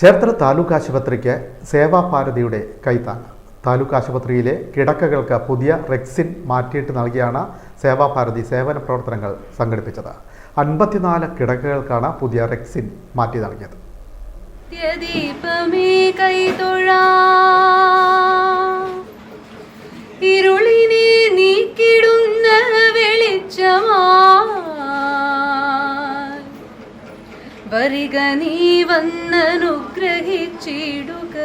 ചേർത്തല താലൂക്ക് ആശുപത്രിക്ക് സേവാഭാരതിയുടെ കൈത്താങ്ങ്. താലൂക്ക് ആശുപത്രിയിലെ കിടക്കകൾക്ക് പുതിയ റെക്സിൻ മാറ്റിയിട്ട് നൽകിയാണ് സേവാഭാരതി സേവന പ്രവർത്തനങ്ങൾ സംഘടിപ്പിച്ചത്. അൻപത്തിനാല് കിടക്കകൾക്കാണ് പുതിയ റെക്സിൻ മാറ്റി നൽകിയത്. ഇരുളിനെ നീക്കിടുന്ന വെളിച്ചമാ. വരിക നീ വന്നനുഗ്രഹിച്ചിടുക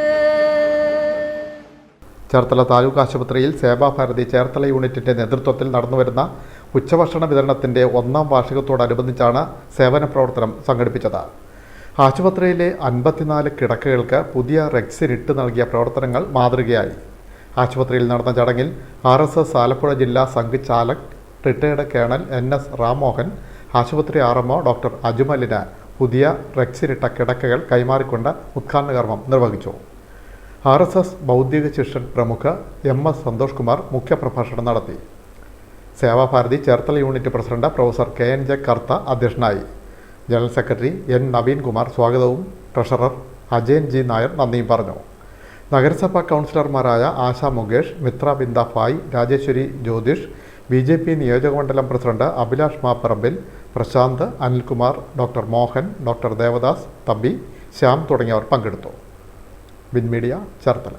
ചേർത്തല താലൂക്ക് ആശുപത്രിയിൽ സേവാഭാരതി ചേർത്തല യൂണിറ്റിന്റെ നേതൃത്വത്തിൽ നടന്നുവരുന്ന ഉച്ചഭക്ഷണ വിതരണത്തിന്റെ ഒന്നാം വാർഷികത്തോടനുബന്ധിച്ചാണ് സേവന പ്രവർത്തനം സംഘടിപ്പിച്ചത്. ആശുപത്രിയിലെ അൻപത്തിനാല് കിടക്കകൾക്ക് പുതിയ റെക്സിൻ ഇട്ട് നൽകിയ പ്രവർത്തനങ്ങൾ മാതൃകയായി. ആശുപത്രിയിൽ നടന്ന ചടങ്ങിൽ ആർ എസ് എസ് ആലപ്പുഴ ജില്ലാ Sangh ചാലക് retired colonel N S Rammohan ആശുപത്രി ആർ ഡോക്ടർ അജുമലിന് പുതിയ റെക്സിനിട്ട കിടക്കകൾ കൈമാറിക്കൊണ്ട് ഉദ്ഘാടന കർമ്മം നിർവഹിച്ചു. ആർ എസ് എസ് ബൗദ്ധിക ശിക്ഷൻ പ്രമുഖ എം എസ് സന്തോഷ് കുമാർ മുഖ്യപ്രഭാഷണം നടത്തി. Sevabharathi Cherthala unit president professor K N J Kartha അധ്യക്ഷനായി. General secretary N Naveen Kumar സ്വാഗതവും ട്രഷറർ അജയൻ ജി നായർ നന്ദിയും പറഞ്ഞു. നഗരസഭാ കൗൺസിലർമാരായ ആശ മുകേഷ് മിത്ര ബിന്ദ ഫായ് Rajeswari Jyothish B J P നിയോജകമണ്ഡലം president Abhilash Mapparambil Prashanth Anilkumar doctor Mohan doctor Devadas Thampi Shyam തുടങ്ങിയവർ പങ്കെടുത്തു. Win media Cherthala.